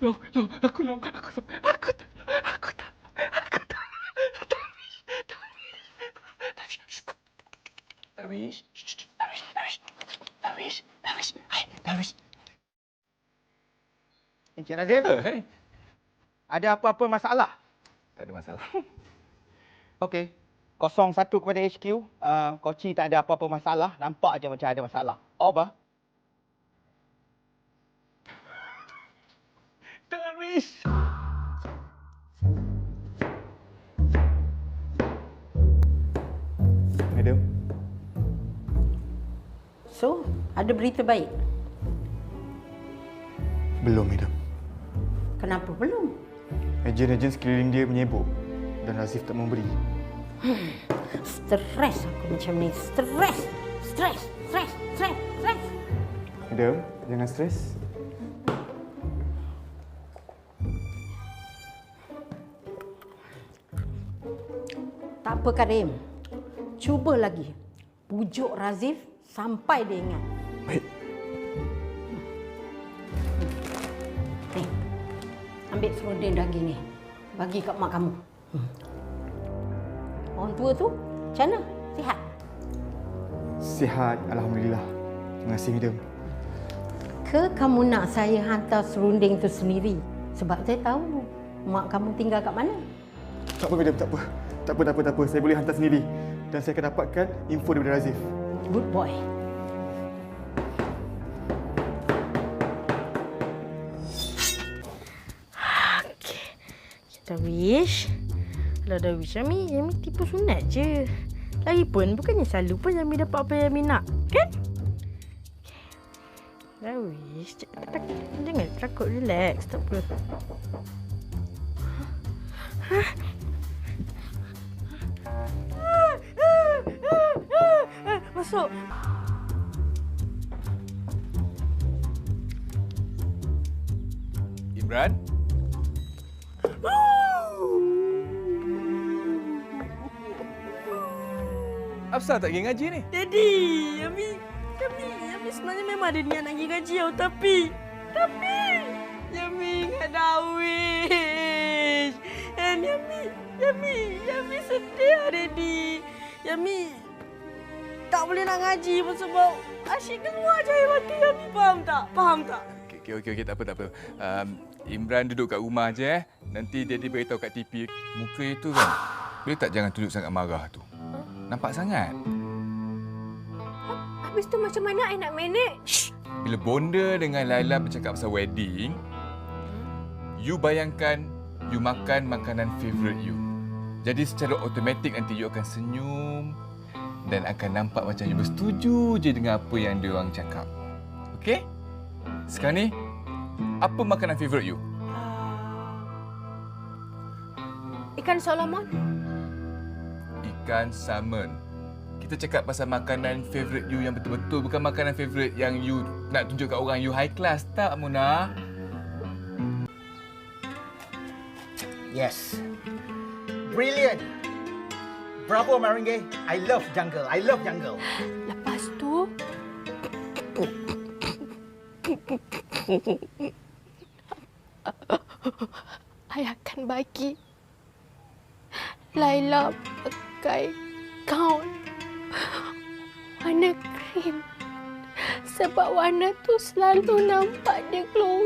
No, no, aku no, aku no, aku tak, aku tak, aku tak. Darwish, Darwish, Darwish, Darwish, Darwish, hai, Darwish. Encik Nazim, Hey, ada apa-apa masalah? tak ada masalah. Okey. 01 kepada HQ, uh, Koci tak ada apa-apa masalah. Nampak je macam ada masalah. Over. Madam, So, ada berita baik. belum madam. Kenapa belum? Ejen-ejen sekeliling dia menyebuk dan Razif tak memberi. Stres aku macam ni. Stres. Stres. Stres. Stres. Stres. Madam, jangan stres. Tak apa Karim. Cuba lagi. Pujuk Razif sampai dia ingat. Baik. Ni. Ambil serunding daging ni. Bagi kat mak kamu. Hmm. Orang tua tu macam mana? Sihat? Sihat, Alhamdulillah. Terima kasih, madam. Ke kamu nak saya hantar serunding tu sendiri? Sebab saya tahu mak kamu tinggal kat mana. Tak apa, madam. Tak apa. Tak apa, tak apa, tak apa. Saya boleh hantar sendiri. Dan saya akan dapatkan info daripada Razif. Good boy. Kita wish. Kalau dah wish Yami, Yami tipu sunat je. Lagipun bukannya selalu pun Yami dapat apa yang Yami nak, kan? Dah wish. Jangan takut. Relax. Tak apa. Ah. Masuk. Imran? Apasal tak pergi ngaji ni? Daddy, Yami, Yami, Yami sebenarnya memang ada niat nak pergi gaji tau. Tapi, tapi, Yami ingat dah wish. And Yami, Yami, Yami sedih Daddy. Yami tak boleh nak ngaji pun sebab asyik keluar cahaya mati Yami. Faham tak? Faham tak? Okey, okey, okey, okay, tak apa, tak apa. Um, Imran duduk kat rumah je eh. Nanti dia beritahu kat TV. Muka itu kan, boleh tak jangan tunjuk sangat marah tu? Nampak sangat. Habis tu macam mana I nak manage? Bila Bonda dengan Laila bercakap pasal wedding, you bayangkan you makan makanan favourite you. Jadi secara automatik nanti you akan senyum dan akan nampak macam you bersetuju je dengan apa yang dia orang cakap. Okey? Sekarang ni, apa makanan favourite you? Ikan Solomon? Ikan salmon. Kita cakap pasal makanan favourite you yang betul-betul bukan makanan favourite yang you nak tunjuk kat orang you high class tak Mona? Yes. Brilliant. Bravo Maringe. I love jungle. I love jungle. Lepas tu... I akan bagi Laila pakai gaun warna krim sebab warna tu selalu nampak dia keluar